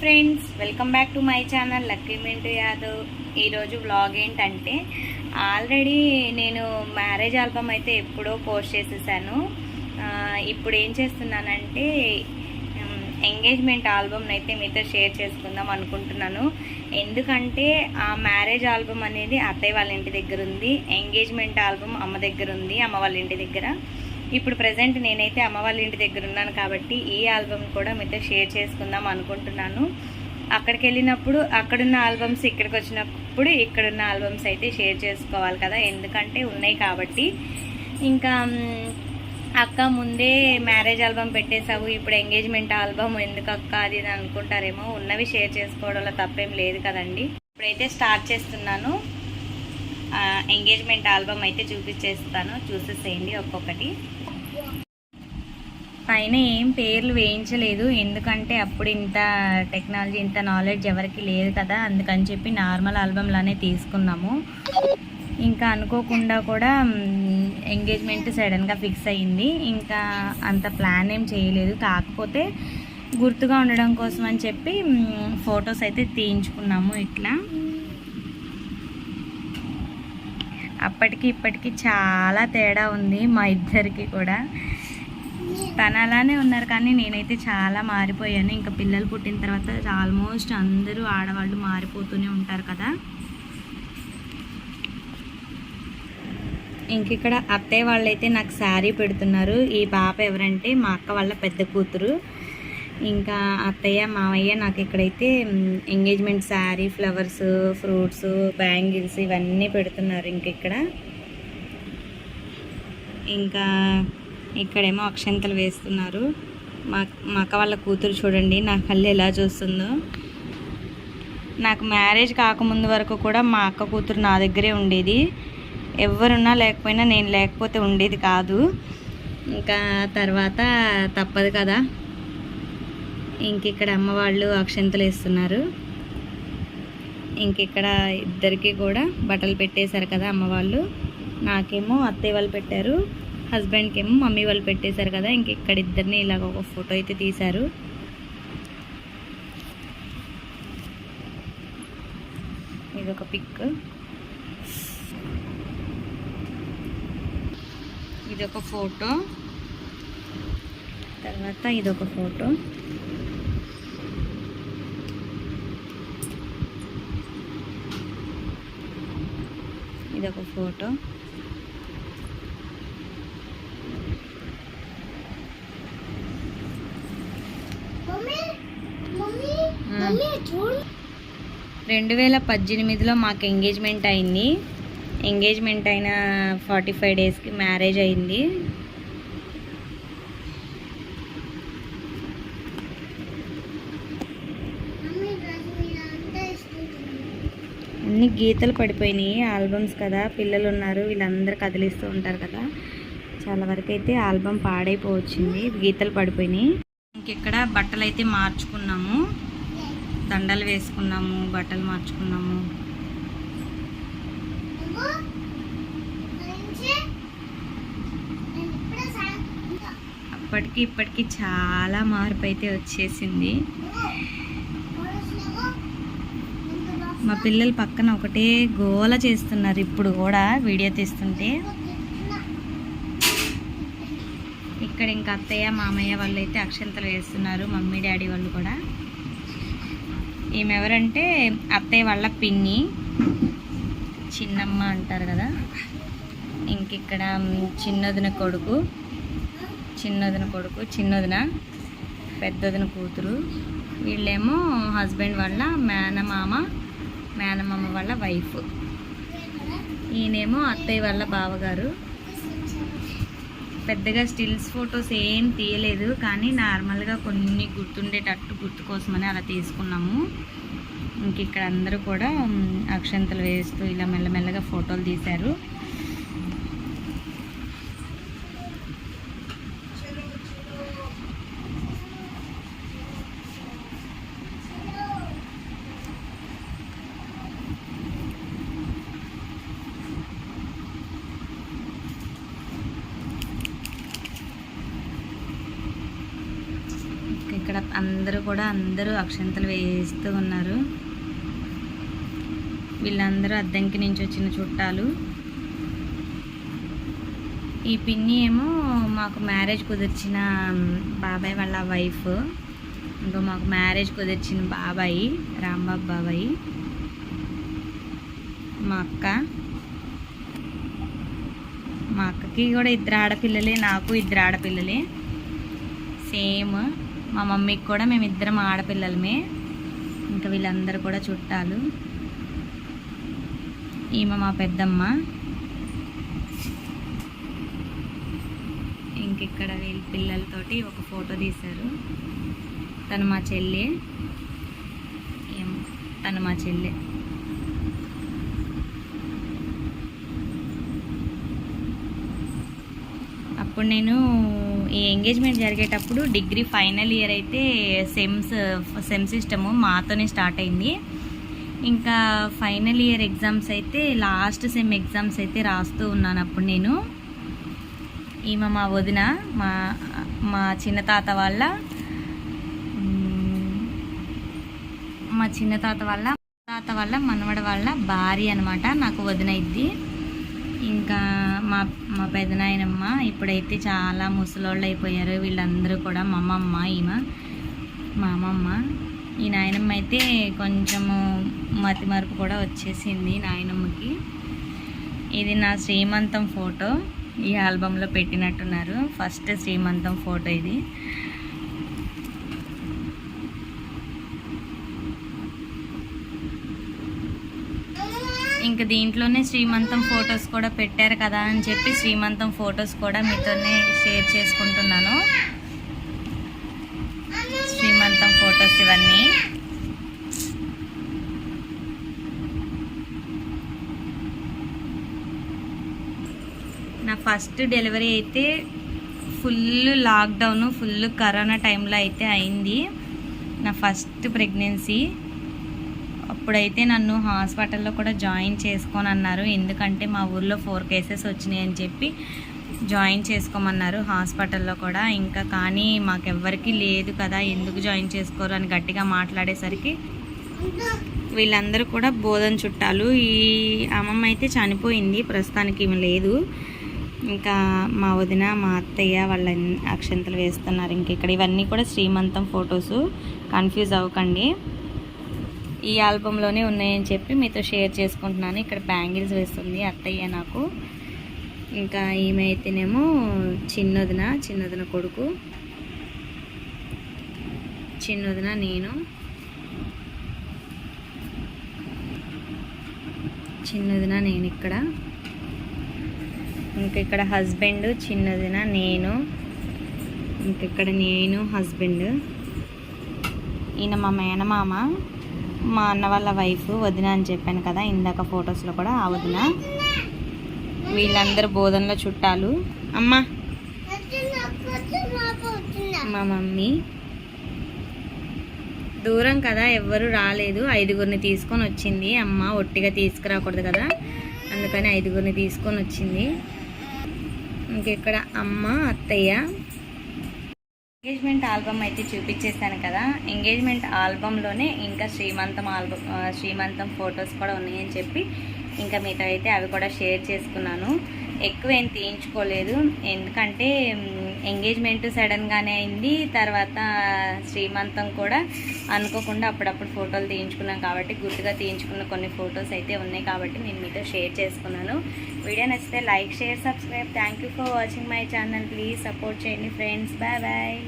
Friends welcome back to my channel Lucky Mintu Yadav ఈరోజు vlog ఏంటంటే already నేను marriage album అయితే ఎప్పుడో పోస్ట్ చేసేసాను. ఇప్పుడు ఏం చేస్తున్నానంటే ఎంగేజ్మెంట్ ఆల్బమ్ని అయితే మీతో షేర్ చేసుకుందాం అనుకుంటున్నాను. ఎందుకంటే ఆ మ్యారేజ్ ఆల్బమ్ అనేది అత్తయ్య వాళ్ళ ఇంటి దగ్గర ఉంది ఎంగేజ్మెంట్ ఆల్బమ్ అమ్మ దగ్గర ఉంది అమ్మ వాళ్ళ ఇంటి దగ్గర. ఇప్పుడు ప్రజెంట్ నేనైతే అమ్మ వాళ్ళ ఇంటి దగ్గర ఉన్నాను కాబట్టి ఈ ఆల్బమ్ కూడా మీతో షేర్ చేసుకుందాం అనుకుంటున్నాను. అక్కడికి వెళ్ళినప్పుడు అక్కడున్న ఆల్బమ్స్ ఇక్కడికి వచ్చినప్పుడు ఇక్కడున్న ఆల్బమ్స్ అయితే షేర్ చేసుకోవాలి కదా. ఎందుకంటే ఉన్నాయి కాబట్టి. ఇంకా అక్క ముందే మ్యారేజ్ ఆల్బమ్ పెట్టేశావు. ఇప్పుడు ఎంగేజ్మెంట్ ఆల్బమ్ ఎందుకు అక్క? అది అనుకుంటారేమో. ఉన్నవి షేర్ చేసుకోవడంలో తప్పేం లేదు కదండి. ఇప్పుడైతే స్టార్ట్ చేస్తున్నాను. ఎంగేజ్మెంట్ ఆల్బమ్ అయితే చూపించేస్తాను. చూసేసేయండి ఒక్కొక్కటి. పైన ఏం పేర్లు వేయించలేదు. ఎందుకంటే అప్పుడు ఇంత టెక్నాలజీ ఇంత నాలెడ్జ్ ఎవరికి లేదు కదా. అందుకని చెప్పి నార్మల్ ఆల్బమ్లానే తీసుకున్నాము. ఇంకా అనుకోకుండా కూడా ఎంగేజ్మెంట్ సడన్గా ఫిక్స్ అయ్యింది ఇంకా అంత ప్లాన్ ఏం చేయలేదు. కాకపోతే గుర్తుగా ఉండడం కోసం అని చెప్పి ఫొటోస్ అయితే తీయించుకున్నాము ఇట్లా. అప్పటికి ఇప్పటికి చాలా తేడా ఉంది మా ఇద్దరికి కూడా. తను అలానే ఉన్నారు కానీ నేనైతే చాలా మారిపోయాను. ఇంకా పిల్లలు పుట్టిన తర్వాత ఆల్మోస్ట్ అందరూ ఆడవాళ్ళు మారిపోతూనే ఉంటారు కదా. ఇంక ఇక్కడ అత్తయ్య వాళ్ళైతే నాకు శారీ పెడుతున్నారు. ఈ పాప ఎవరంటే మా అక్క వాళ్ళ పెద్ద కూతురు. ఇంకా అత్తయ్య మావయ్య నాకు ఇక్కడైతే engagement sari flowers fruits bangles ఇవన్నీ పెడుతున్నారు ఇంక ఇక్కడ. ఇంకా ఇక్కడేమో అక్షంతలు వేస్తున్నారు. మా మా అక్క వాళ్ళ కూతురు చూడండి నా కళ్ళు ఎలా చూస్తుందో. నాకు మ్యారేజ్ కాకముందు వరకు కూడా మా అక్క కూతురు నా దగ్గరే ఉండేది. ఎవరున్నా లేకపోయినా నేను లేకపోతే ఉండేది కాదు. ఇంకా తర్వాత తప్పదు కదా. ఇంక ఇక్కడ అమ్మవాళ్ళు అక్షంతలు వేస్తున్నారు. ఇంక ఇక్కడ ఇద్దరికి కూడా బట్టలు పెట్టేశారు కదా అమ్మవాళ్ళు నాకేమో అత్తయ్య వాళ్ళు పెట్టారు. హస్బెండ్కి ఏమో మమ్మీ వాళ్ళు పెట్టేశారు కదా ఇంక ఇక్కడ ఇద్దరిని ఇలాగ ఒక ఫోటో అయితే తీశారు. ఇది ఒక పిక్. ఇది ఒక ఫోటో. తర్వాత ఇది ఒక ఫోటో. ఇది ఒక ఫోటో రెండు వేల పద్దెనిమిదిలో మాకు ఎంగేజ్మెంట్ అయింది. ఎంగేజ్మెంట్ అయిన ఫార్టీ ఫైవ్ డేస్కి మ్యారేజ్ అయింది. అన్ని గీతలు పడిపోయినాయి ఆల్బమ్స్ కదా. పిల్లలు ఉన్నారు వీళ్ళందరూ కదిలిస్తూ ఉంటారు కదా. చాలా వరకు అయితే ఆల్బమ్ పాడైపోవచ్చింది గీతలు పడిపోయినాయి. ఇంకెక్కడ బట్టలు అయితే మార్చుకున్నాము. దండలు వేసుకున్నాము బట్టలు మార్చుకున్నాము. అప్పటికి ఇప్పటికి చాలా మార్పు అయితే వచ్చేసింది. మా పిల్లలు పక్కన ఒకటే గోల చేస్తున్నారు ఇప్పుడు కూడా వీడియో తీస్తుంటే. ఇక్కడ ఇంకా అత్తయ్య మామయ్య వాళ్ళు అయితే అక్షంతలు వేస్తున్నారు మమ్మీ డాడీ వాళ్ళు కూడా. ఈమె ఎవరంటే అత్తయ్య వాళ్ళ పిన్ని. చిన్నమ్మ అంటారు కదా. ఇంక ఇక్కడ చిన్నదిన కొడుకు. చిన్నదిన కొడుకు చిన్నదిన పెద్దదిన కూతురు. వీళ్ళేమో హస్బెండ్ వాళ్ళ మేనమామ. మేనమామ వాళ్ళ వైఫ్. ఈయనేమో అత్తయ్య వాళ్ళ బావగారు. పెద్దగా స్టిల్స్ ఫొటోస్ ఏం తీయలేదు కానీ నార్మల్గా కొన్ని గుర్తుండేటట్టు గుర్తు కోసమని అలా తీసుకున్నాము. ఇంక ఇక్కడ అందరూ కూడా అక్షంతలు వేస్తూ ఇలా మెల్లమెల్లగా ఫోటోలు తీశారు. ఇక్కడ అందరూ కూడా అందరూ అక్షంతలు వేస్తూ ఉన్నారు. వీళ్ళందరూ అద్దంకి నుంచి వచ్చిన చుట్టాలు. ఈ పిన్ని ఏమో మాకు మ్యారేజ్ కుదిర్చిన బాబాయ్ వాళ్ళ వైఫ్. ఇంకా మాకు మ్యారేజ్ కుదిర్చిన బాబాయి రాంబాబు బాబాయి. మా అక్క. మా అక్కకి కూడా ఇద్దరు ఆడపిల్లలే నాకు ఇద్దరు ఆడపిల్లలే. సేమ్. మా మమ్మీకి కూడా మేము ఇద్దరం ఆడపిల్లలమే. ఇంకా వీళ్ళందరూ కూడా చుట్టాలు. ఈమె మా పెద్దమ్మ. ఇంకిక్కడ వీళ్ళ పిల్లలతోటి ఒక ఫోటో తీశారు. తను మా చెల్లి. తను మా చెల్లి. అప్పుడు నేను ఈ ఎంగేజ్మెంట్ జరిగేటప్పుడు డిగ్రీ ఫైనల్ ఇయర్ అయితే సెమ్స్ సెమ్ సిస్టము మాతోనే స్టార్ట్ అయింది. ఇంకా ఫైనల్ ఇయర్ ఎగ్జామ్స్ అయితే లాస్ట్ సెమ్ ఎగ్జామ్స్ అయితే రాస్తూ ఉన్నాను అప్పుడు నేను. ఈమె మా వదిన మా మా చిన్న తాత వాళ్ళ మా చిన్న తాత వాళ్ళ తాత వాళ్ళ మనవడ వాళ్ళ భార్య అనమాట నాకు వదిన ఇద్ది. ఇంకా మా మా పెదనాయనమ్మ ఇప్పుడైతే చాలా ముసలోళ్ళు అయిపోయారు. వీళ్ళందరూ కూడా మా అమ్మమ్మ ఈమె మా అమ్మమ్మ. ఈ నాయనమ్మ అయితే కొంచెము మతి మరుపు కూడా వచ్చేసింది నాయనమ్మకి. ఇది నా శ్రీమంతం ఫోటో. ఈ ఆల్బంలో పెట్టినట్టున్నారు. ఫస్ట్ శ్రీమంతం ఫోటో ఇది. ఇంకా దీంట్లోనే శ్రీమంతం ఫొటోస్ కూడా పెట్టారు కదా అని చెప్పి శ్రీమంతం ఫొటోస్ కూడా మీతోనే షేర్ చేసుకుంటున్నాను. శ్రీమంతం ఫొటోస్ ఇవన్నీ. నా ఫస్ట్ డెలివరీ అయితే ఫుల్ లాక్డౌన్ ఫుల్ కరోనా టైంలో అయితే అయింది. నా ఫస్ట్ ప్రెగ్నెన్సీ. ఇప్పుడైతే నన్ను హాస్పిటల్లో కూడా జాయిన్ చేసుకొని అన్నారు ఎందుకంటే మా ఊర్లో ఫోర్ కేసెస్ వచ్చినాయి అని చెప్పి జాయిన్ చేసుకోమన్నారు హాస్పిటల్లో కూడా. ఇంకా కానీ మాకెవ్వరికీ లేదు కదా ఎందుకు జాయిన్ చేసుకోరు అని గట్టిగా మాట్లాడేసరికి వీళ్ళందరూ కూడా బోధన చుట్టాలు. ఈ అమ్మమ్మ అయితే చనిపోయింది ప్రస్తుతానికి ఏమి లేదు. ఇంకా మా వదిన మా అత్తయ్య వాళ్ళ అక్షంతలు వేస్తున్నారు. ఇంక ఇక్కడ ఇవన్నీ కూడా శ్రీమంతం ఫొటోసు. కన్ఫ్యూజ్ అవ్వకండి. ఈ ఆల్బంలోనే ఉన్నాయని చెప్పి మీతో షేర్ చేసుకుంటున్నాను. ఇక్కడ బ్యాంగిల్స్ వేస్తుంది అత్తయ్య నాకు. ఇంకా ఈమె అయితేనేమో చిన్నదిన చిన్నదిన కొడుకు. చిన్నదిన నేను. చిన్నదిన నేను ఇక్కడ. ఇంకా ఇక్కడ హస్బెండ్ చిన్నదిన నేను. ఇంకా ఇక్కడ నేను హస్బెండ్. ఈయన మా మేనమామ. మా అన్న వాళ్ళ వైఫ్ వదిన అని చెప్పాను కదా ఇందాక ఫొటోస్లో కూడా ఆ వదిన. వీళ్ళందరూ బోధనలో చుట్టాలు. అమ్మ. మా మమ్మీ. దూరం కదా ఎవ్వరు రాలేదు. ఐదుగురిని తీసుకొని వచ్చింది. అమ్మ ఒట్టిగా తీసుకురాకూడదు కదా. అందుకని ఐదుగురిని తీసుకొని వచ్చింది. ఇంకెక్కడ? అమ్మ అత్తయ్య. ఎంగేజ్మెంట్ ఆల్బమ్ అయితే చూపించేసాను కదా. ఎంగేజ్మెంట్ ఆల్బంలోనే ఇంకా శ్రీమంతం ఆల్బమ్ శ్రీమంతం ఫొటోస్ కూడా ఉన్నాయని చెప్పి ఇంకా మీతో అయితే అవి కూడా షేర్ చేసుకున్నాను. ఎక్కువ ఏం తీయించుకోలేదు. ఎందుకంటే ఎంగేజ్మెంట్ సడన్గానే అయింది. తర్వాత శ్రీమంతం కూడా అనుకోకుండా అప్పుడప్పుడు ఫోటోలు తీయించుకున్నాం కాబట్టి గుర్తుగా తీయించుకున్న కొన్ని ఫొటోస్ అయితే ఉన్నాయి కాబట్టి నేను మీతో షేర్ చేసుకున్నాను. వీడియో నచ్చితే like share subscribe. Thank you for watching my channel please support చేయండి ఫ్రెండ్స్ బాయ్ బాయ్